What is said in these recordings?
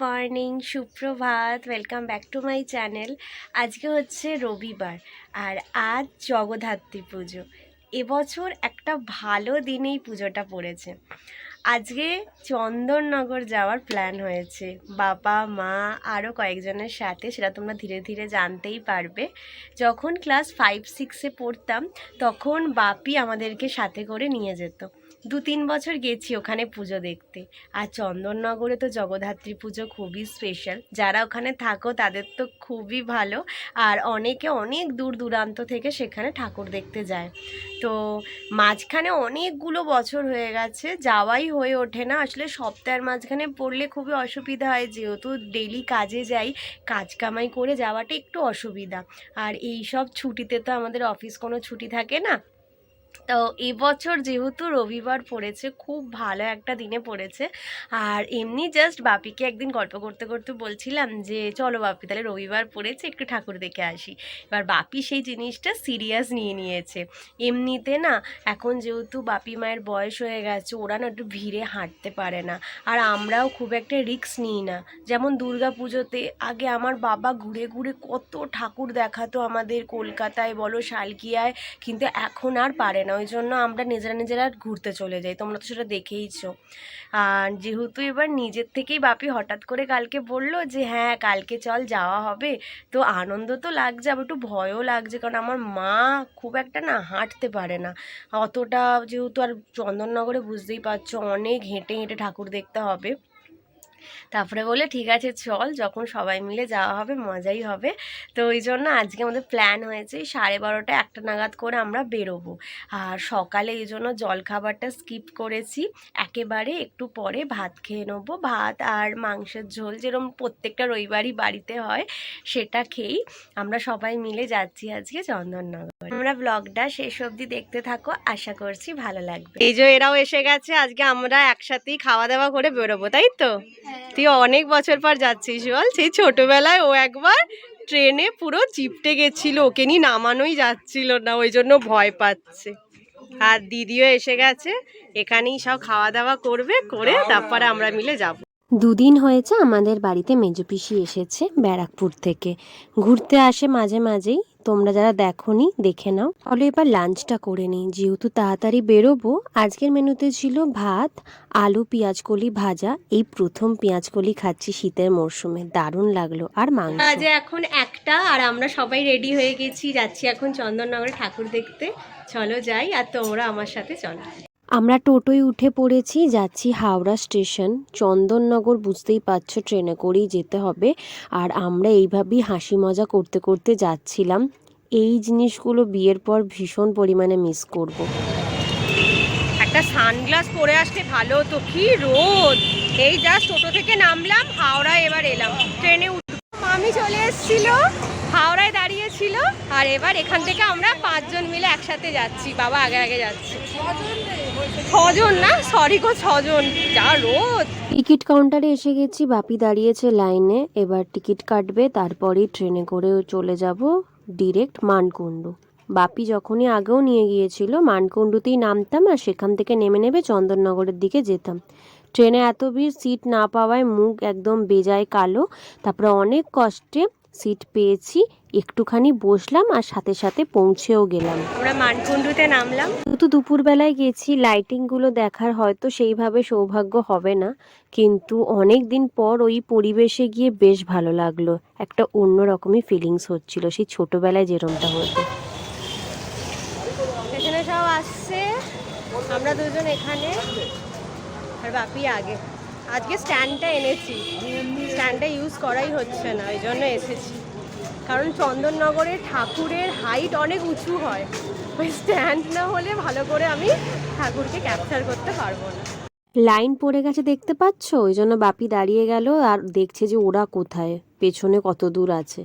Morning, সুপ্রভাত welcome back to my channel আজকে হচ্ছে রবিবার আর আজ জগদ্ধাত্রী পুজো। এবছর একটা ভালো দিনেই পুজোটা পড়েছে। আজকে চন্দননগর যাওয়ার প্ল্যান হয়েছে। বাবা, মা আরও কয়েকজনের সাথে, সেটা তোমরা ধীরে ধীরে জানতেই পারবে। যখন ক্লাস ফাইভ সিক্সে পড়তাম, তখন বাপি আমাদেরকে সাথে করে নিয়ে যেত। দু তিন বছর গেছি ওখানে পুজো দেখতে। আর চন্দননগরে তো জগদ্ধাত্রী পুজো খুবই স্পেশাল যারা ওখানে থাকো তাদের তো খুবই ভালো। আর অনেকে অনেক দূর দূরান্ত থেকে সেখানে ঠাকুর দেখতে যায়। তো মাঝখানে অনেকগুলো বছর হয়ে গেছে, যাওয়াই হয়ে ওঠে না। আসলে সপ্তাহের মাঝখানে পড়লে খুবই অসুবিধা হয়। যেহেতু ডেলি কাজে যাই, কাজ কামাই করে যাওয়াটা একটু অসুবিধা। আর এই সব ছুটিতে তো আমাদের অফিস কোনো ছুটি থাকে না। তো এবছর যেহেতু রবিবার পড়েছে, খুব ভালো একটা দিনে পড়েছে। আর এমনি জাস্ট বাপিকে একদিন গল্প করতে করতে বলছিলাম যে, চলো বাপি, তাহলে রবিবার পড়েছে, একটু ঠাকুর দেখে আসি। এবার বাপি সেই জিনিসটা সিরিয়াস নিয়ে নিয়েছে। এমনিতে না, এখন যেহেতু বাপি মায়ের বয়স হয়ে গেছে, ওরা না একটু ভিড়ে হাঁটতে পারে না। আর আমরাও খুব একটা রিস্ক নিই না। যেমন দুর্গা পুজোতে, আগে আমার বাবা ঘুরে ঘুরে কত ঠাকুর দেখাতো আমাদের কলকাতায়, বলো, শালকিয়ায়, কিন্তু এখন আর পারে না, ওই জন্য আমরা নিজেরা নিজেরা ঘুরতে চলে যাই। তোমরা তো সেটা দেখেইছো। আর যেহেতু এবার নিজের থেকেই বাপি হঠাৎ করে কালকে বলল যে হ্যাঁ কালকে চল, যাওয়া হবে। তো আনন্দ তো লাগছে, আবার একটু ভয়ও লাগছে, কারণ আমার মা খুব একটা না হাঁটতে পারে না। অতটা যেহেতু আর চন্দননগরে বুঝতেই পারছ, অনেক হেঁটে হেঁটে ঠাকুর দেখতে হবে। তারপরে বলে ঠিক আছে, চল, যখন সবাই মিলে যাওয়া হবে, মজাই হবে। তো ওই জন্য আজকে আমাদের প্ল্যান হয়েছে সাড়ে বারোটা একটা নাগাদ করে আমরা বেরোবো। আর সকালে এই জন্য জলখাবারটা স্কিপ করেছি। একেবারে একটু পরে ভাত খেয়ে নেব। ভাত আর মাংসের ঝোল যেরকম প্রত্যেকটা রবিবারই বাড়িতে হয়, সেটা খেয়েই আমরা সবাই মিলে যাচ্ছি আজকে চন্দননগর। আমরা ব্লগটা শেষ অবধি দেখতে থাকো, আশা করছি ভালো লাগবে। এই যে এরাও এসে গেছে, আজকে আমরা একসাথেই খাওয়া দাওয়া করে বেরোবো, তাই তো? তুই অনেক বছর পর যাচ্ছিস বল। সেই ছোটবেলায় ও একবার ট্রেনে পুরো চিপটে গেছিল ওকে নিয়ে নামানোই যাচ্ছিল না ওই জন্য ভয় পাচ্ছে। আর দিদিও এসে গেছে এখানেই সব খাওয়া দাওয়া করবে করে তারপরে আমরা মিলে যাব। দুদিন হয়েছে আমাদের বাড়িতে মেজো পিসি এসেছে ব্যারাকপুর থেকে। ঘুরতে আসে মাঝে মাঝেই তোমরা যারা দেখোনি, দেখে নাও। তাহলে এবার লাঞ্চটা করে নিই। যেহেতু তাড়াতাড়ি বেরোবো, আজকের মেনুতে ছিল ভাত, আলু, পেঁয়াজকলি ভাজা। এই প্রথম পেঁয়াজকলি খাচ্ছি শীতের মরশুমে। দারুণ লাগল। আর মাংস? আজ এখন একটা, আর আমরা সবাই রেডি হয়ে গেছি। যাচ্ছি এখন চন্দননগরে ঠাকুর দেখতে। চলো যাই, আর তোমরা আমার সাথে চলো। আমরা টোটোয় উঠে পড়েছি, যাচ্ছি হাওড়া স্টেশন। চন্দননগর বুঝতেই পারছ ট্রেনে করেই যেতে হবে। আর আমরা এইভাবেই হাসি মজা করতে করতে যাচ্ছিলাম। এই জিনিসগুলো বিয়ের পর ভীষণ পরিমাণে মিস করব। একটা সানগ্লাস পরে আসতে ভালো তো কি রোদ! এই জাস্ট টোটো থেকে নামলাম হাওড়া এবার এলাম। ট্রেনে মামি চলে এসেছিল, হাওড়ায় দাঁড়িয়েছিল। আর এবার এখান থেকে আমরা পাঁচজন মিলে একসাথে যাচ্ছি। বাবা আগে আগে যাচ্ছে। ছজন না? সরি গো, ছজন। যা রোদ। টিকিট কাউন্টারে এসে গেছি, বাপি দাঁড়িয়েছে লাইনে। এবার টিকিট কাটবে তারপরেই ট্রেনে করে চলে যাব ডিরেক্ট মানকুণ্ডু। বাপি যখনই আগেও নিয়ে গিয়েছিল, মানকুণ্ডুতেই নামতাম আর সেখান থেকে নেমে নেবে চন্দননগরের দিকে যেতাম। ট্রেনে এত ভিড়, সিট না পাওয়ায় মুখ একদম বেজায় কালো। তারপরে অনেক কষ্টে সিট পেয়েছি একটুখানি বসলাম আর সাথে সাথে পৌঁছেও গেলাম। আমরা মানকুণ্ডুতে নামলাম। যেহেতু দুপুরবেলায় গেছি লাইটিংগুলো দেখার হয়তো সেইভাবে সৌভাগ্য হবে না কিন্তু অনেক দিন পর ওই পরিবেশে গিয়ে বেশ ভালো লাগল। একটা অন্য রকমই ফিলিংস হচ্ছিল সেই ছোটবেলায় যেরমটা হতো। এখানে সব আসছে। আমরা দুজন এখানে। আর বাপি আগে। আজকে স্ট্যান্ডটা এনেছি। স্ট্যান্ডটা ইউজ করাই হচ্ছে না ওই জন্য এসেছি। কারণ চন্দননগরের ঠাকুরের হাইট অনেক উঁচু হয়। ওই স্ট্যান্ড না হলে ভালো করে আমি ঠাকুরকে ক্যাপচার করতে পারব না। লাইন পড়ে গেছে দেখতে পাচ্ছ? ওই জন্য বাপি দাঁড়িয়ে গেল আর দেখছে যে ওরা কোথায়, পেছনে কত দূর আছে।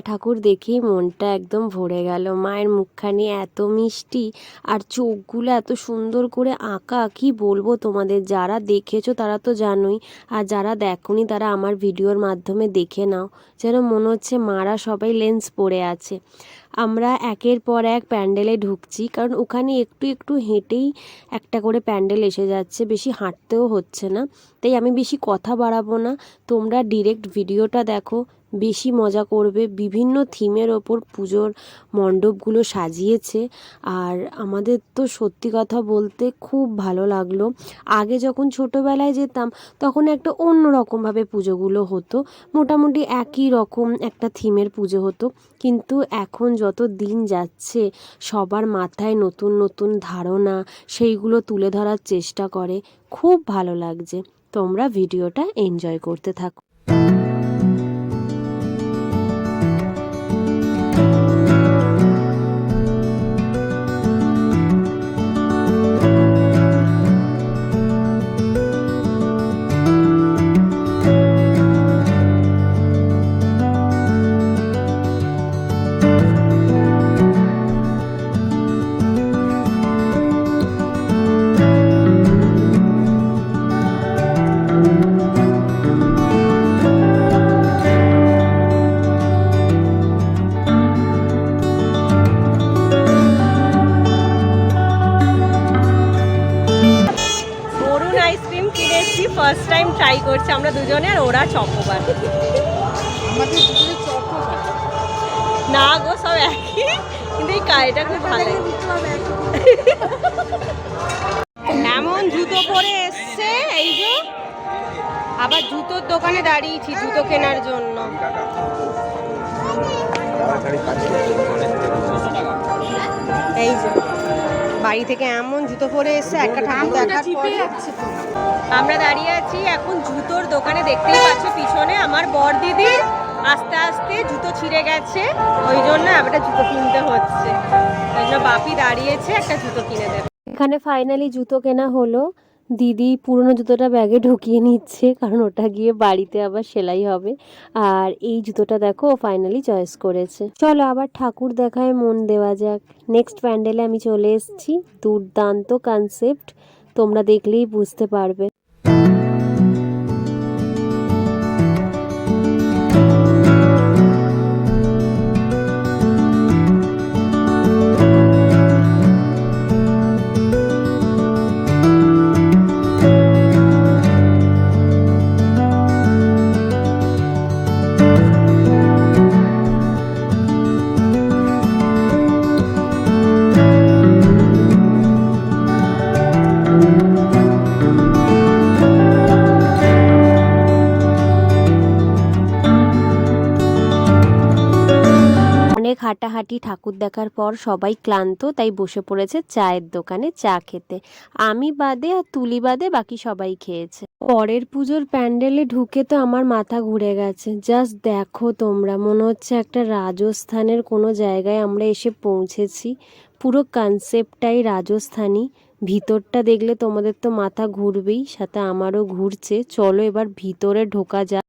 একটা ঠাকুর দেখেই মনটা একদম ভরে গেল। মায়ের মুখখানি এত মিষ্টি আর চোখগুলো এত সুন্দর করে আঁকা, কি বলব তোমাদের? যারা দেখেছ তারা তো জানোই আর যারা দেখোনি তারা আমার ভিডিওর মাধ্যমে দেখে নাও। যেন মনে হচ্ছে মারা সবাই লেন্স পরে আছে। আমরা একের পর এক প্যান্ডেলে ঢুকছি কারণ ওখানে একটু একটু হেঁটেই একটা করে প্যান্ডেল এসে যাচ্ছে, বেশি হাঁটতেও হচ্ছে না। তাই আমি বেশি কথা বাড়াবো না। তোমরা ডিরেক্ট ভিডিওটা দেখো। বেশি মজা করবে। বিভিন্ন থিমের ওপর পুজোর মণ্ডপগুলো সাজিয়েছে। আর আমাদের তো সত্যি কথা বলতে খুব ভালো লাগল। আগে যখন ছোটোবেলায় যেতাম, তখন একটা অন্য রকমভাবে পুজোগুলো হতো। মোটামুটি একই রকম একটা থিমের পুজো হতো। কিন্তু এখন যত দিন যাচ্ছে, সবার মাথায় নতুন নতুন ধারণা, সেইগুলো তুলে ধরার চেষ্টা করে। খুব ভালো লাগছে। তোমরা ভিডিওটা এনজয় করতে থাকো। না গো সব একই কিন্তু এই কারিটা খুব ভালো এমন জুতো পরে এসছে এই যে। আবার জুতোর দোকানে দাঁড়িয়েছি জুতো কেনার জন্য। এই যে বাড়ি থেকে এমন জুতো পরে এসছে একটা ঠাকুর দেখার পরে। আমরা দাঁড়িয়ে আছি এখন জুতোর দোকানে দেখতেই পাচ্ছ পিছনে আমার বর দিদি আস্তে আস্তে জুতো ছিঁড়ে গেছে, ওই জন্য একটা জুতো কিনতে হচ্ছে। ওই জন্য বাপি দাঁড়িয়েছে, একটা জুতো কিনে দেবে। এখানে ফাইনালি জুতো কেনা হলো। দিদি পুরনো জুতোটা ব্যাগে ঢুকিয়ে নিচ্ছে, কারণ ওটা গিয়ে বাড়িতে আবার সেলাই হবে। আর এই জুতোটা দেখো, ও ফাইনালি চয়েস করেছে। চলো আবার ঠাকুর দেখায় মন দেওয়া যাক। নেক্সট প্যান্ডেলে আমি চলে এসেছি। দুর্দান্ত কনসেপ্ট তোমরা দেখলেই বুঝতে পারবে। হাঁটাহাঁটি ঠাকুর দেখার পর সবাই ক্লান্ত, তাই বসে পড়েছে চায়ের দোকানে চা খেতে। আমি বাদে আর তুলি বাদে বাকি সবাই খেয়েছে। পরের পুজোর প্যান্ডেলে ঢুকে তো আমার মাথা ঘুরে গেছে। জাস্ট দেখো তোমরা, মনে হচ্ছে একটা রাজস্থানের কোনো জায়গায় আমরা এসে পৌঁছেছি। পুরো কনসেপ্টটাই রাজস্থানী। ভিতরটা দেখলে তোমাদের তো মাথা ঘুরবেই, সাথে আমারও ঘুরছে। চলো এবার ভিতরে ঢোকা যাক।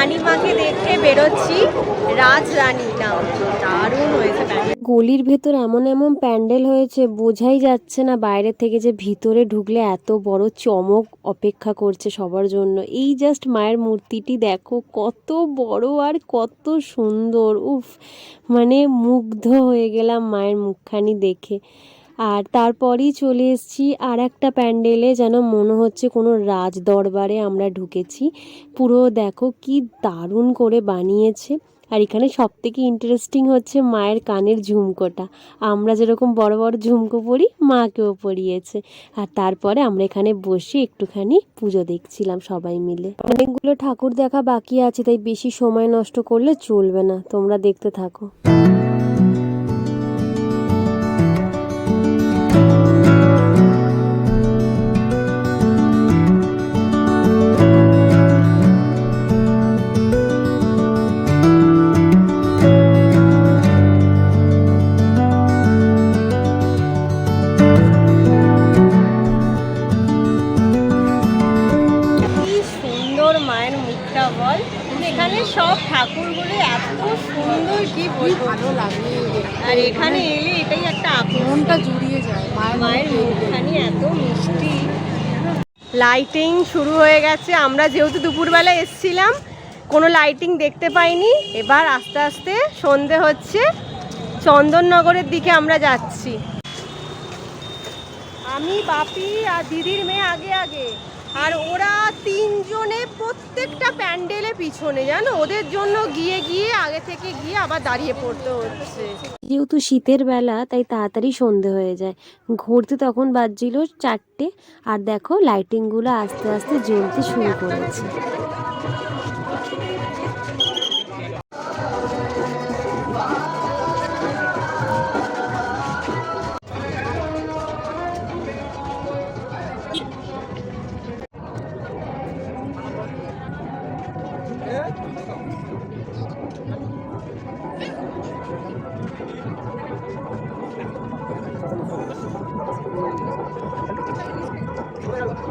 রানীমাকে দেখে বেরোচ্ছি রাজরানী নাম। দারুণ হয়েছে গলির ভেতর এমন এমন প্যান্ডেল হয়েছে, বোঝাই যাচ্ছে না বাইরে থেকে যে ভিতরে ঢুকলে এত বড় চমক অপেক্ষা করছে সবার জন্য। এই জাস্ট মায়ের মূর্তিটি দেখো, কত বড় আর কত সুন্দর, উফ। মানে মুগ্ধ হয়ে গেলাম মায়ের মুখখানি দেখে। আর তারপরেই চলে এসেছি আর একটা প্যান্ডেলে, যেন মনে হচ্ছে কোনো রাজ দরবারে আমরা ঢুকেছি। পুরো দেখো কি দারুণ করে বানিয়েছে। আর এখানে সব থেকে ইন্টারেস্টিং হচ্ছে মায়ের কানের ঝুমকোটা। আমরা যেরকম বড় বড় ঝুমকো পরি, মাকেও পরিয়েছে। আর তারপরে আমরা এখানে বসে একটুখানি পুজো দেখছিলাম সবাই মিলে। অনেকগুলো ঠাকুর দেখা বাকি আছে, তাই বেশি সময় নষ্ট করলে চলবে না। তোমরা দেখতে থাকো। লাইটিং শুরু হয়ে গেছে। আমরা যেহেতু দুপুরবেলা এসছিলাম, কোনো লাইটিং দেখতে পাইনি। এবার আস্তে আস্তে সন্ধে হচ্ছে। চন্দননগরের দিকে আমরা যাচ্ছি। আমি, বাপি আর দিদির মেয়ে আগে আগে। আর ওরা তিনজনে প্রত্যেকটা প্যান্ডেলে পিছনে, জানো? ওদের জন্য গিয়ে গিয়ে, আগে থেকে গিয়ে আবার দাঁড়িয়ে পড়তে হচ্ছে। যেহেতু শীতের বেলা, তাই তাড়াতাড়ি সন্ধে হয়ে যায়। ঘুরতে তখন বাজছিল চারটে, আর দেখো লাইটিংগুলো আস্তে আস্তে জ্বলতে শুরু করেছে।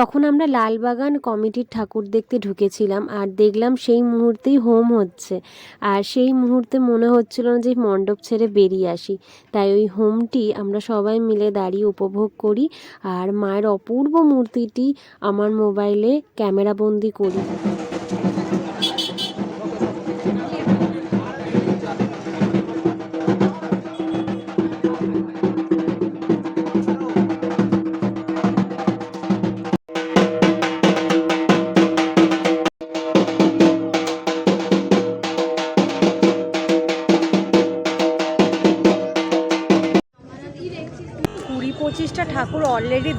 তখন আমরা লালবাগান কমিটির ঠাকুর দেখতে ঢুকেছিলাম আর দেখলাম সেই মুহূর্তেই হোম হচ্ছে। আর সেই মুহূর্তে মনে হচ্ছিল না যে মণ্ডপ ছেড়ে বেরিয়ে আসি। তাই ওই হোমটি আমরা সবাই মিলে দাঁড়িয়ে উপভোগ করি আর মায়ের অপূর্ব মূর্তিটি আমার মোবাইলে ক্যামেরাবন্দি করি।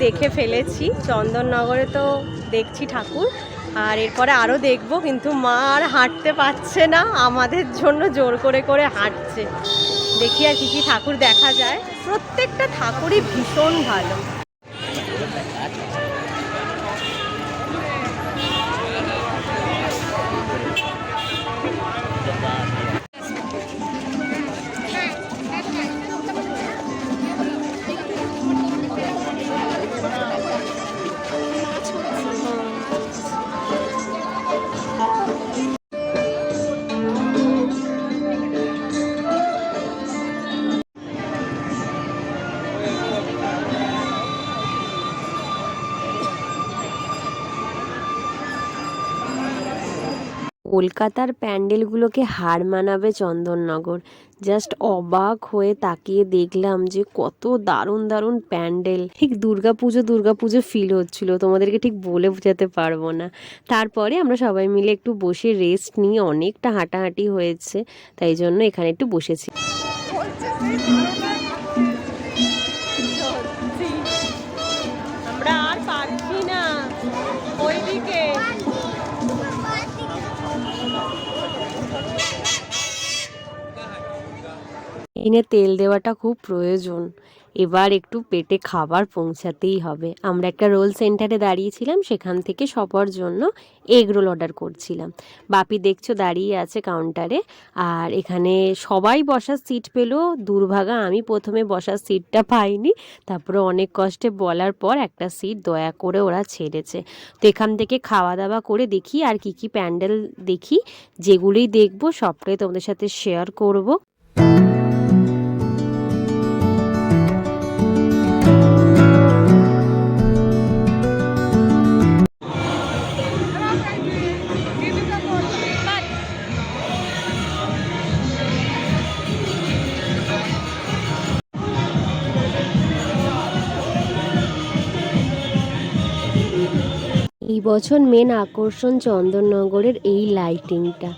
দেখে ফেলেছি। চন্দননগরে তো দেখছি ঠাকুর। আর এরপরে আরও দেখব, কিন্তু মা আর হাঁটতে পারছে না। আমাদের জন্য জোর করে করে হাঁটছে। দেখি আর কী কী ঠাকুর দেখা যায়। প্রত্যেকটা ঠাকুরই ভীষণ ভালো। কলকাতার প্যান্ডেলগুলোকে হার মানাবে চন্দননগর। জাস্ট অবাক হয়ে তাকিয়ে দেখলাম যে কত দারুণ দারুণ প্যান্ডেল। ঠিক দুর্গাপুজো দুর্গাপুজো ফিল হচ্ছিল, তোমাদেরকে ঠিক বলে বোঝাতে পারব না। তারপরে আমরা সবাই মিলে একটু বসে রেস্ট নিয়ে অনেকটা হাঁটাহাঁটি হয়েছে, তাই জন্য এখানে একটু বসেছি। এনে তেল দেওয়াটা খুব প্রয়োজন। এবার একটু পেটে খাবার পৌঁছাতেই হবে। আমরা একটা রোল সেন্টারে দাঁড়িয়েছিলাম, সেখান থেকে সবার জন্য এগ রোল অর্ডার করছিলাম। বাপি, দেখছ, দাঁড়িয়ে আছে কাউন্টারে। আর এখানে সবাই বসার সিট পেল। দুর্ভাগা, আমি প্রথমে বসার সিটটা পাইনি। তারপরে অনেক কষ্টে বলার পর একটা সিট দয়া করে ওরা ছেড়েছে। তো এখান থেকে খাওয়া দাওয়া করে দেখি আর কি কি প্যান্ডেল দেখি। যেগুলোই দেখব, সবটাই তোমাদের সাথে শেয়ার করব। এই বছর মেন আকর্ষণ চন্দননগরের এই লাইটিংটা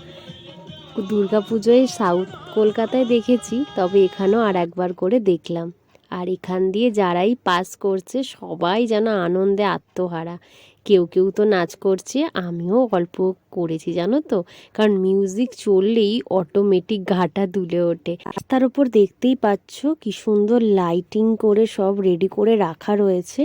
দুর্গাপুজোয় সাউথ কলকাতায় দেখেছি, তবে এখানেও আর একবার করে দেখলাম। আর এখান দিয়ে যারাই পাস করছে, সবাই যেন আনন্দে আত্মহারা। কেউ কেউ তো নাচ করছে, আমিও অল্প করেছি, জানো তো? কারণ মিউজিক চললেই অটোমেটিক ঘাটা দুলে ওঠে। রাস্তার উপর দেখতেই পাচ্ছ কি সুন্দর লাইটিং করে সব রেডি করে রাখা রয়েছে।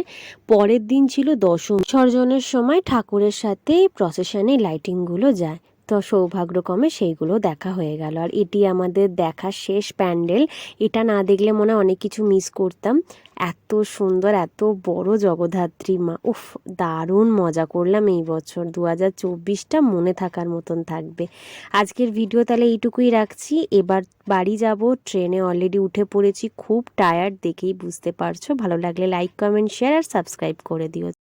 পরের দিন ছিল দশম। সর্জনের সময় ঠাকুরের সাথে প্রসেশনে লাইটিংগুলো যায়। তো সৌভাগ্যক্রমে সেইগুলো দেখা হয়ে গেল। আর এটি আমাদের দেখা শেষ প্যান্ডেল। এটা না দেখলে মনে অনেক কিছু মিস করতাম। এত সুন্দর, এত বড় জগদ্ধাত্রী মা, উফ, দারুণ মজা করলাম এই বছর। দু হাজার চব্বিশটা মনে থাকার মতন থাকবে। আজকের ভিডিও তাহলে এইটুকুই রাখছি। এবার বাড়ি যাব ট্রেনে অলরেডি উঠে পড়েছি। খুব টায়ার্ড দেখেই বুঝতে পারছ। ভালো লাগলে লাইক কমেন্ট শেয়ার আর সাবস্ক্রাইব করে দিও।